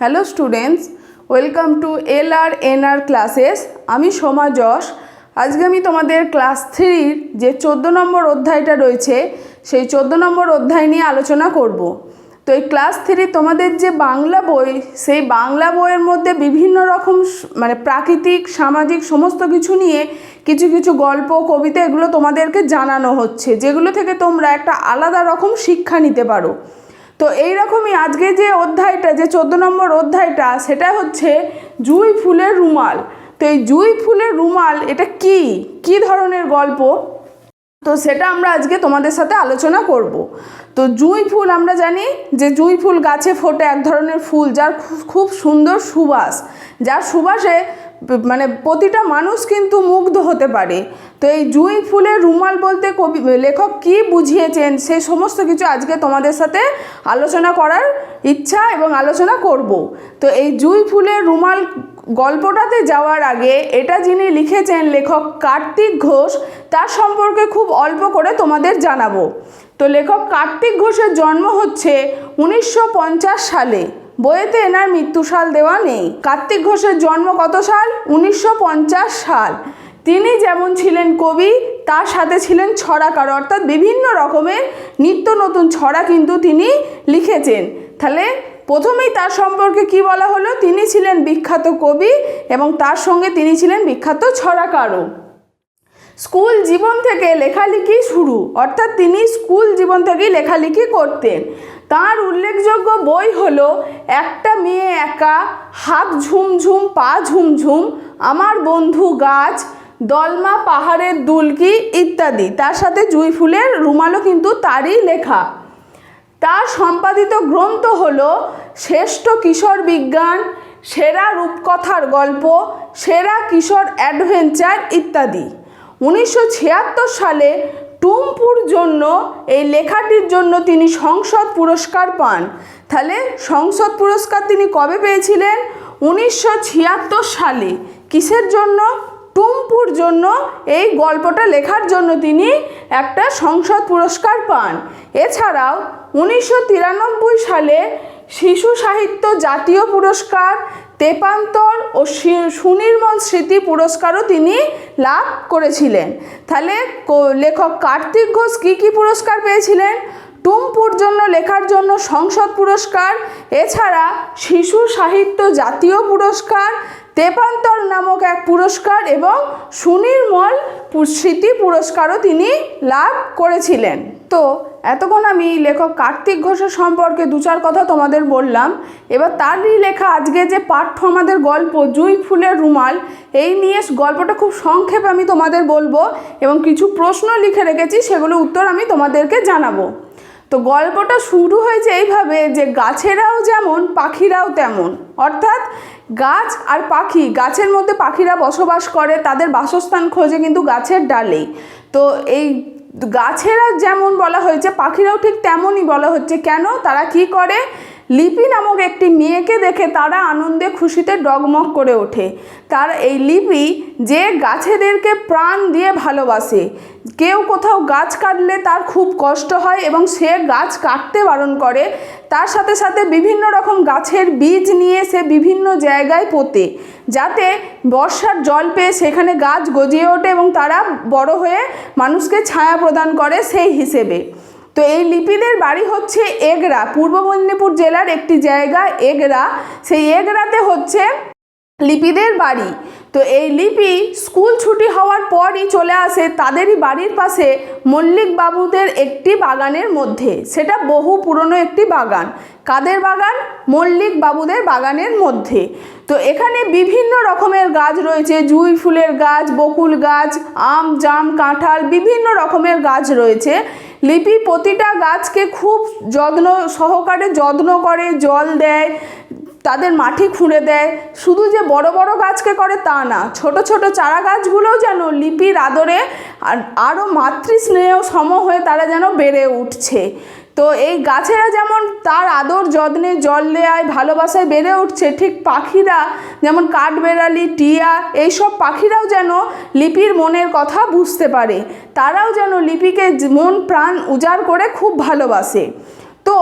Hello students welcome to L R N R classes আমি সোমা যশ। আজকে আমি তোমাদের ক্লাস থ্রির যে চোদ্দ নম্বর অধ্যায়টা রয়েছে, সেই চোদ্দ নম্বর অধ্যায় নিয়ে আলোচনা করব। তো এই ক্লাস থ্রি তোমাদের যে বাংলা বই, সেই বাংলা বইয়ের মধ্যে বিভিন্ন রকম মানে প্রাকৃতিক, সামাজিক সমস্ত কিছু নিয়ে কিছু কিছু গল্প, কবিতা এগুলো তোমাদেরকে জানানো হচ্ছে, যেগুলো থেকে তোমরা একটা আলাদা রকম শিক্ষা নিতে পারো। তো এই রকমই আজকে যে অধ্যায়টা, যে চোদ্দ নম্বর অধ্যায়টা, সেটা হচ্ছে জুঁই ফুলের রুমাল। তো এই জুঁই ফুলের রুমাল, এটা কি? কি ধরনের গল্প? তো সেটা আমরা আজকে তোমাদের সাথে আলোচনা করব। তো জুঁই ফুল, আমরা জানি যে জুঁই ফুল গাছে ফোটে এক ধরনের ফুল যার খুব সুন্দর সুবাস। যার সুবাসে মানে প্রতিটা মানুষ কিন্তু মুগ্ধ হতে পারে। তো এই জুঁই ফুলের রুমাল বলতে কবি, লেখক কি বুঝিয়েছেন সেই সমস্ত কিছু আজকে তোমাদের সাথে আলোচনা করার ইচ্ছা এবং আলোচনা করব। তো এই জুঁই ফুলের রুমাল গল্পটাতে যাওয়ার আগে এটা যিনি লিখেছেন লেখক কার্তিক ঘোষ, তার সম্পর্কে খুব অল্প করে তোমাদের জানাব। তো লেখক কার্তিক ঘোষের জন্ম হচ্ছে উনিশশো পঞ্চাশ সালে। বইয়েতে এনার মৃত্যুসাল দেওয়া নেই। কার্তিক ঘোষের জন্ম কত সাল? উনিশশো পঞ্চাশ সাল। তিনি যেমন ছিলেন কবি, তার সাথে ছিলেন ছড়াকার। অর্থাৎ বিভিন্ন রকমের নিত্য নতুন ছড়া কিন্তু তিনি লিখেছেন। তাহলে প্রথমেই তার সম্পর্কে কি বলা হলো? তিনি ছিলেন বিখ্যাত কবি এবং তার সঙ্গে তিনি ছিলেন বিখ্যাত ছড়াকারও। স্কুল জীবন থেকে লেখালেখি শুরু। অর্থাৎ তিনি স্কুল জীবন থেকেই লেখালেখি করতেন। তার উল্লেখযোগ্য বই হল, একটা মেয়ে একা, হাত ঝুমঝুম, পা ঝুমঝুম, আমার বন্ধু গাছ, দলমা, পাহাড়ের দুলকি ইত্যাদি। তার সাথে জুঁই ফুলের রুমালও কিন্তু তারই লেখা। তার সম্পাদিত গ্রন্থ হল, শ্রেষ্ঠ কিশোর বিজ্ঞান, সেরা রূপকথার গল্প, সেরা কিশোর অ্যাডভেঞ্চার ইত্যাদি। উনিশশো ছিয়াত্তর সালে টুমপুর জন্য, এই লেখাটির জন্য তিনি সংসদ পুরস্কার পান। তাহলে সংসদ পুরস্কার তিনি কবে পেয়েছিলেন? উনিশশো ছিয়াত্তর সালে। কিসের জন্য? টুম্পুর জন্য। এই গল্পটা লেখার জন্য তিনি একটা সংসদ পুরস্কার পান। এছাড়াও উনিশশো তিরানব্বই সালে শিশু সাহিত্য জাতীয় পুরস্কার তেপান্তর ও সুনির্মল স্মৃতি পুরস্কারও তিনি লাভ করেছিলেন। তাহলে লেখক কার্তিক ঘোষ কী কী পুরস্কার পেয়েছিলেন? টুম্পুর জন্য লেখার জন্য সংসদ পুরস্কার, এছাড়া শিশু সাহিত্য জাতীয় পুরস্কার, তেপান্তর নামক এক পুরস্কার এবং সুনির্মল স্মৃতি পুরস্কারও তিনি লাভ করেছিলেন। তো এতক্ষণ আমি লেখক কার্তিক ঘোষের সম্পর্কে দু চার কথা তোমাদের বললাম। এবার তারই লেখা আজকে যে পাঠ্য আমাদের গল্প, জুঁই ফুলের রুমাল, এই নিয়ে গল্পটা খুব সংক্ষেপে আমি তোমাদের বলব এবং কিছু প্রশ্ন লিখে রেখেছি, সেগুলো উত্তর আমি তোমাদেরকে জানাব। তো গল্পটা শুরু হয়েছে এইভাবে যে গাছেরাও যেমন, পাখিরাও তেমন। অর্থাৎ গাছ আর পাখি, গাছের মধ্যে পাখিরা বসবাস করে, তাদের বাসস্থান খোঁজে কিন্তু গাছের ডালেই। তো এই গাছেরা যেমন বলা হয়েছে পাখিরাও ঠিক তেমনই বলা হচ্ছে। কেন? তারা কি করে? লিপি নামক একটি মেয়েকে দেখে তারা আনন্দে খুশিতে ডগমগ করে ওঠে। তার এই লিপি যে গাছেদেরকে প্রাণ দিয়ে ভালোবাসে, কেউ কোথাও গাছ কাটলে তার খুব কষ্ট হয় এবং সে গাছ কাটতে বারণ করে। তার সাথে সাথে বিভিন্ন রকম গাছের বীজ নিয়ে সে বিভিন্ন জায়গায় পোতে, যাতে বর্ষার জল পেয়ে সেখানে গাছ গজিয়ে ওঠে এবং তারা বড় হয়ে মানুষকে ছায়া প্রদান করে সেই হিসেবে। তো এই লিপিদের বাড়ি হচ্ছে এগরা। পূর্ব মেদিনীপুর জেলার একটি জায়গা, এগরা। সেই এগরাতে হচ্ছে লিপিদের বাড়ি। তো এই লিপি স্কুল ছুটি হওয়ার পরই চলে আসে তাদেরই বাড়ির পাশে মল্লিক বাবুদের একটি বাগানের মধ্যে। সেটা বহু পুরনো একটি বাগান। কাদের বাগান? মল্লিক বাবুদের বাগানের মধ্যে। তো এখানে বিভিন্ন রকমের গাছ রয়েছে, জুঁই ফুলের গাছ, বকুল গাছ, আম, জাম, কাঁঠাল, বিভিন্ন রকমের গাছ রয়েছে। লিপি প্রতিটা গাছকে খুব যত্ন সহকারে যত্ন করে, জল দেয় তাদের মাটি খুঁড়ে দেয়। শুধু যে বড় বড় গাছকে করে তা না, ছোট ছোট চারা গাছগুলোও যেন লিপির আদরে আর আরও মাতৃস্নেহ সম হয়ে তারা যেন বেড়ে উঠছে। তো এই গাছেরা যেমন তার আদর যত্নে জল দেওয়ায় ভালোবাসায় বেড়ে উঠছে, ঠিক পাখিরা যেমন কাঠবেড়ালি, টিয়া, এইসব পাখিরাও যেন লিপির মনের কথা বুঝতে পারে। তারাও যেন লিপিকে মন প্রাণ উজাড় করে খুব ভালোবাসে। তো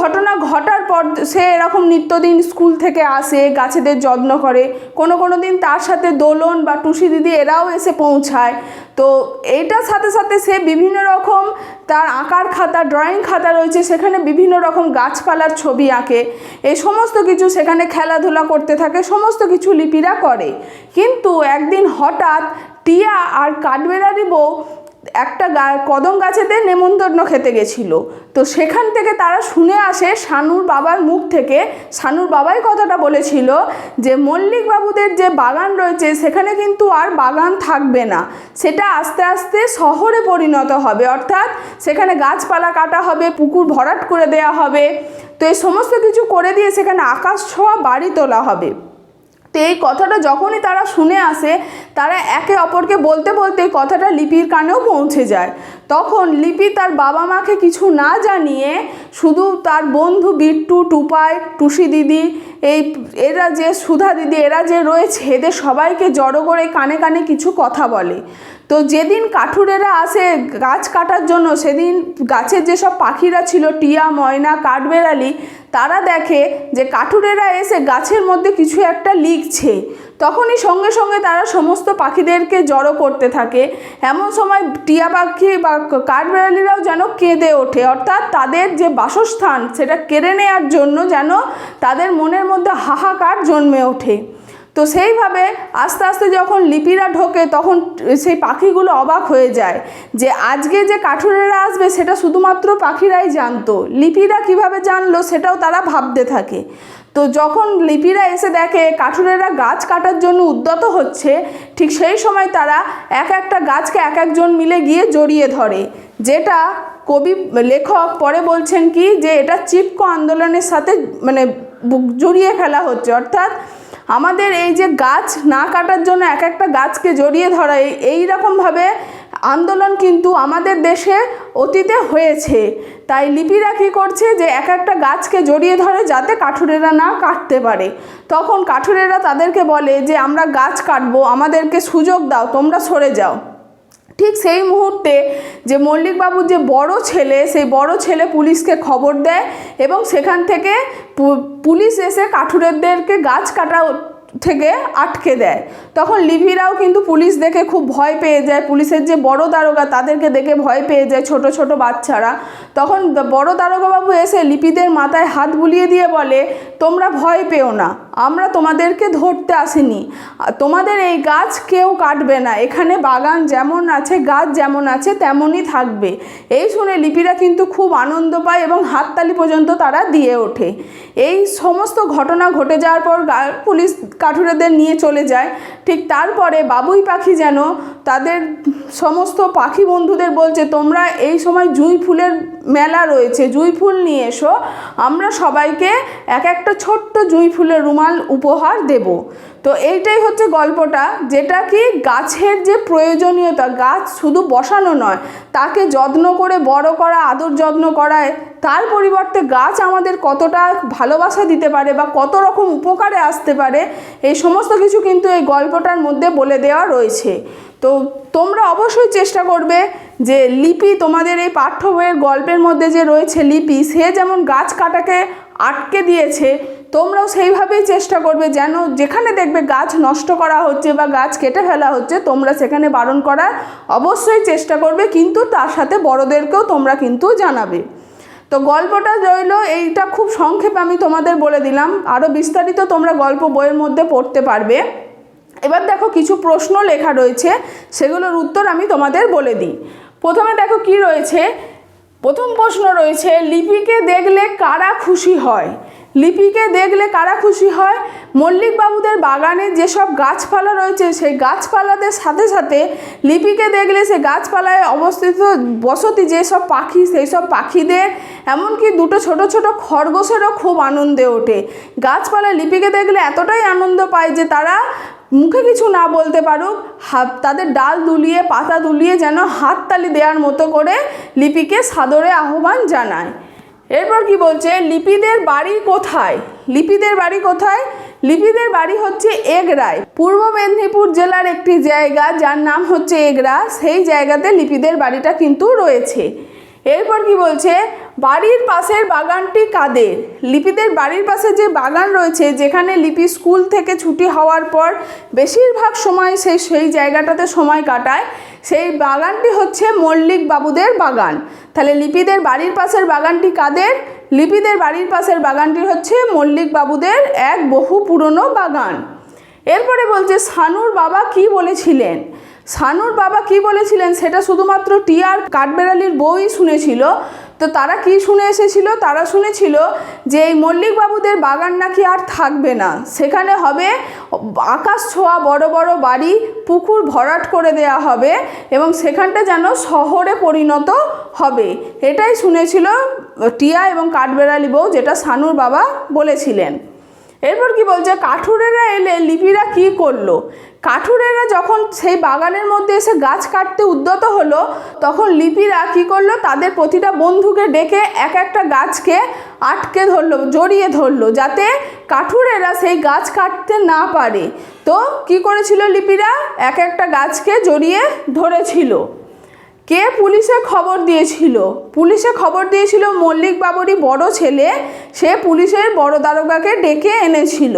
ঘটনা ঘটার পর সে এরকম নিত্যদিন স্কুল থেকে আসে, গাছেদের যত্ন করে। কোনো কোনো দিন তার সাথে দোলন বা টুসি দিদি এরাও এসে পৌঁছায়। তো এইটার সাথে সাথে সে বিভিন্ন রকম তার আঁকার খাতা ড্রয়িং খাতা রয়েছে, সেখানে বিভিন্ন রকম গাছপালার ছবি আঁকে। এই সমস্ত কিছু সেখানে খেলাধুলা করতে থাকে, সমস্ত কিছু লিপিরা করে। কিন্তু একদিন হঠাৎ টিয়া আর কাঠবেড়ারি বউ একটা গা, কদম গাছেতে নেমন্তন্ন খেতে গেছিল। তো সেখান থেকে তারা শুনে আসে শানুর বাবার মুখ থেকে। শানুর বাবাই কথাটা বলেছিল যে মল্লিক বাবুদের যে বাগান রয়েছে, সেখানে কিন্তু আর বাগান থাকবে না। সেটা আস্তে আস্তে শহরে পরিণত হবে। অর্থাৎ সেখানে গাছপালা কাটা হবে, পুকুর ভরাট করে দেওয়া হবে। তো এই সমস্ত কিছু করে দিয়ে সেখানে আকাশ ছোঁয়া বাড়ি তোলা হবে। তো এই কথাটা যখনই তারা শুনে আসে, তারা একে অপরকে বলতে বলতে এই কথাটা লিপির কানেও পৌঁছে যায়। তখন লিপি তার বাবা মাকে কিছু না জানিয়ে শুধু তার বন্ধু বিট্টু, টুপাই, টুসি দিদি, এই এরা যে সুধা দিদি, এরা যে রয়েছে, এদের সবাইকে জড়ো করে কানে কানে কিছু কথা বলে। তো যেদিন কাঠুরেরা আসে গাছ কাটার জন্য, সেদিন গাছের যেসব পাখিরা ছিল, টিয়া, ময়না, কাঠবেড়ালি, তারা দেখে যে কাঠুরেরা এসে গাছের মধ্যে কিছু একটা লিখছে। তখনই সঙ্গে সঙ্গে তারা সমস্ত পাখিদেরকে জড়ো করতে থাকে। এমন সময় টিয়া পাখি বা কাঠবেড়ালিরাও যেন কেঁদে ওঠে। অর্থাৎ তাদের যে বাসস্থান, সেটা কেড়ে নেওয়ার জন্য যেন তাদের মনের মধ্যে হাহাকার জন্মে ওঠে। তো সেইভাবে আস্তে আস্তে যখন লিপিরা ঢোকে তখন সেই পাখিগুলো অবাক হয়ে যায় যে আজকে যে কাঠুরেরা আসবে সেটা শুধুমাত্র পাখিরাই জানতো। লিপিরা কীভাবে জানলো সেটাও তারা ভাবতে থাকে। তো যখন লিপিরা এসে দেখে কাঠুরেরা গাছ কাটার জন্য উদ্যত হচ্ছে, ঠিক সেই সময় তারা এক একটা গাছকে এক একজন মিলে গিয়ে জড়িয়ে ধরে। যেটা কবি লেখক পরে বলছেন কি যে এটা চিপকো আন্দোলনের সাথে মানে জড়িয়ে ফেলা হচ্ছে। অর্থাৎ আমাদের এই যে গাছ না কাটার জন্য এক একটা গাছকে জড়িয়ে ধরা, এই- রকমভাবে আন্দোলন কিন্তু আমাদের দেশে অতীতে হয়েছে। তাই লিপিরা কী করছে যে এক একটা গাছকে জড়িয়ে ধরে যাতে কাঠুরেরা না কাটতে পারে। তখন কাঠুরেরা তাদেরকে বলে যে, আমরা গাছ কাটবো, আমাদেরকে সুযোগ দাও, তোমরা সরে যাও। ঠিক সেই মুহূর্তে যে মল্লিকবাবুর যে বড় ছেলে, সেই বড় ছেলে পুলিশকে খবর দেয় এবং সেখান থেকে পুলিশ এসে কাঠুরেরদেরকে গাছ কাটা থেকে আটকে দেয়। তখন লিভিরাও কিন্তু পুলিশ দেখে খুব ভয় পেয়ে যায়। পুলিশের যে বড় দারোগা, তাদেরকে দেখে ভয় পেয়ে যায় ছোট ছোট বাচ্চারা। তখন বড় দারোগাবাবু এসে লিপিদের মাথায় হাত বুলিয়ে দিয়ে বলে, তোমরা ভয় পেও না, আমরা তোমাদেরকে ধরতে আসিনি। তোমাদের এই গাছ কেউ কাটবে না, এখানে বাগান যেমন আছে, গাছ যেমন আছে, তেমনই থাকবে। এই শুনে লিপিরা কিন্তু খুব আনন্দ পায় এবং হাততালি পর্যন্ত তারা দিয়ে ওঠে। এই সমস্ত ঘটনা ঘটে যাওয়ার পর পুলিশ কাঠুরেদের নিয়ে চলে যায়। ঠিক তারপরে বাবুই পাখি যেন তাদের সমস্ত পাখি বন্ধুদের বলছে, তোমরা এই সময় জুঁই ফুলের মেলা রয়েছে, জুঁই ফুল নিয়ে এসো। আমরা সবাইকে এক একটা ছোট্ট জুঁই ফুলের রুমাল উপহার দেব। তো এইটাই হচ্ছে গল্পটা, যেটা কি গাছের যে প্রয়োজনীয়তা, গাছ শুধু বসানো নয়, তাকে যত্ন করে, বড় করা, আদর যত্ন করায় তার পরিবর্তে গাছ আমাদের কতটা ভালোবাসা দিতে পারে বা কত রকম উপকারে আসতে পারে, এই সমস্ত কিছু কিন্তু এই গল্পটার মধ্যে বলে দেওয়া রয়েছে। তো তোমরা অবশ্যই চেষ্টা করবে যে লিপি তোমাদের এই পাঠ্য বইয়ের গল্পের মধ্যে যে রয়েছে লিপি, সে যেমন গাছ কাটাকে আটকে দিয়েছে, তোমরাও সেইভাবেই চেষ্টা করবে যেন যেখানে দেখবে গাছ নষ্ট করা হচ্ছে বা গাছ কেটে ফেলা হচ্ছে, তোমরা সেখানে বারণ করার অবশ্যই চেষ্টা করবে, কিন্তু তার সাথে বড়দেরকেও তোমরা কিন্তু জানাবে। তো গল্পটা রইল, এইটা খুব সংক্ষেপে আমি তোমাদের বলে দিলাম। আরও বিস্তারিত তোমরা গল্প বইয়ের মধ্যে পড়তে পারবে। এবার দেখো কিছু প্রশ্ন লেখা রয়েছে, সেগুলোর উত্তর আমি তোমাদের বলে দিই। প্রথমে দেখো কি রয়েছে? প্রথম প্রশ্ন রয়েছে, লিপিকে দেখলে কারা খুশি হয়? লিপিকে দেখলে কারা খুশি হয়? মল্লিক বাবুদের বাগানে যেসব গাছপালা রয়েছে, সেই গাছপালাদের সাথে সাথে লিপিকে দেখলে সে গাছপালায় অবস্থিত বসতি যেসব পাখি সেই সব পাখিদের, এমনকি দুটো ছোট ছোট খরগোশেরও খুব আনন্দে ওঠে। গাছপালা লিপিকে দেখলে এতটাই আনন্দ পায় যে তারা মুখে কিছু না বলতে পারুক, হাত, তাদের ডাল দুলিয়ে, পাতা দুলিয়ে যেন হাততালি দেওয়ার মতো করে লিপিকে সাদরে আহ্বান জানায়। এরপর কি বলছে? লিপিদের বাড়ি কোথায়? লিপিদের বাড়ি কোথায়? লিপিদের বাড়ি হচ্ছে এগরায়। পূর্ব মেদিনীপুর জেলার একটি জায়গা, যার নাম হচ্ছে এগরা। সেই জায়গাতে লিপিদের বাড়িটা কিন্তু রয়েছে। এরপর কি বলছে? বাড়ির পাশের বাগানটি কাদের? লিপিদের বাড়ির পাশে যে বাগান রয়েছে, যেখানে লিপি স্কুল থেকে ছুটি হওয়ার পর বেশিরভাগ সময় সেই সেই জায়গাটাতে সময় কাটায়। সেই বাগানটি হচ্ছে মল্লিক বাবুদের বাগান। তাহলে লিপিদের বাড়ির পাশের বাগানটি কাদের? লিপিদের বাড়ির পাশের বাগানটি হচ্ছে মল্লিক বাবুদের এক বহু পুরনো বাগান। এরপরে বলছে, সানুর বাবা কি বলেছিলেন? সানুর বাবা কি বলেছিলেন সেটা শুধুমাত্র টিয়ার কাঠবেড়ালির বউই শুনেছিল। তো তারা কি শুনে এসেছিল? তারা শুনেছিল যে এই মল্লিকবাবুদের বাগান নাকি আর থাকবে না। সেখানে হবে আকাশ ছোঁয়া বড় বড় বাড়ি, পুকুর ভরাট করে দেয়া হবে এবং সেখানটা যেন শহরে পরিণত হবে। এটাই শুনেছিল টিয়া এবং কাঠবেড়ালি বউ যেটা সানুর বাবা বলেছিলেন। এরপর কি বলছে, কাঠুরেরা এলে লিপিরা কি করল? কাঠুরেরা যখন সেই বাগানের মধ্যে এসে গাছ কাটতে উদ্যত হলো, তখন লিপিরা কি করল? তাদের প্রতিটা বন্ধুকে ডেকে এক একটা গাছকে আটকে ধরলো, জড়িয়ে ধরলো, যাতে কাঠুরেরা সেই গাছ কাটতে না পারে। তো কি করেছিল লিপিরা? এক একটা গাছকে জড়িয়ে ধরেছিল। কে পুলিশে খবর দিয়েছিল? পুলিশে খবর দিয়েছিল মল্লিক বাবুরই বড় ছেলে। সে পুলিশের বড় দারোগাকে ডেকে এনেছিল।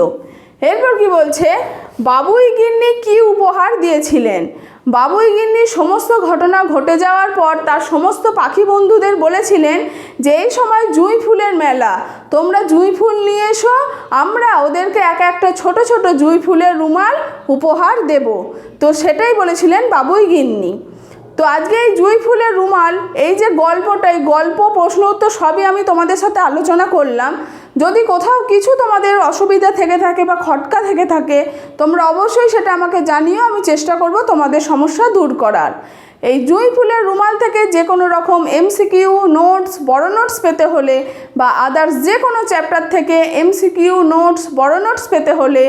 এরপর কি বলছে? বাবুই গিন্নি কি উপহার দিয়েছিলেন? বাবুই গিন্নি সমস্ত ঘটনা ঘটে যাওয়ার পর তার সমস্ত পাখি বন্ধুদের বলেছিলেন যে, এই সময় জুঁই ফুলের মেলা। তোমরা জুঁই ফুল নিয়ে এসো, আমরা ওদেরকে এক একটা ছোট ছোট জুঁই ফুলের রুমাল উপহার দেব। তো সেটাই বলেছিলেন বাবুই গিন্নি। তো আজকে এই জুঁই ফুলের রুমাল, এই যে গল্পটা, এই গল্প প্রশ্ন উত্তর সবই আমি তোমাদের সাথে আলোচনা করলাম। যদি কোথাও কিছু তোমাদের অসুবিধা থেকে থাকে বা খটকা থেকে থাকে, তোমরা অবশ্যই সেটা আমাকে জানিও, আমি চেষ্টা করব তোমাদের সমস্যা দূর করার। এই জুঁই ফুলের রুমাল থেকে যে কোনো রকম এমসিকিউ নোটস বড় নোটস পেতে হলে বা আদার্স যে কোনো চ্যাপ্টার থেকে এমসিকিউ নোটস বড় নোটস পেতে হলে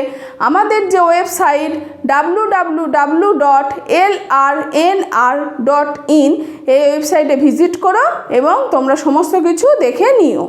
আমাদের যে website W W W dot L R N R dot in এই ওয়েবসাইটে ভিজিট করো এবং তোমরা সমস্ত কিছু দেখে নিও।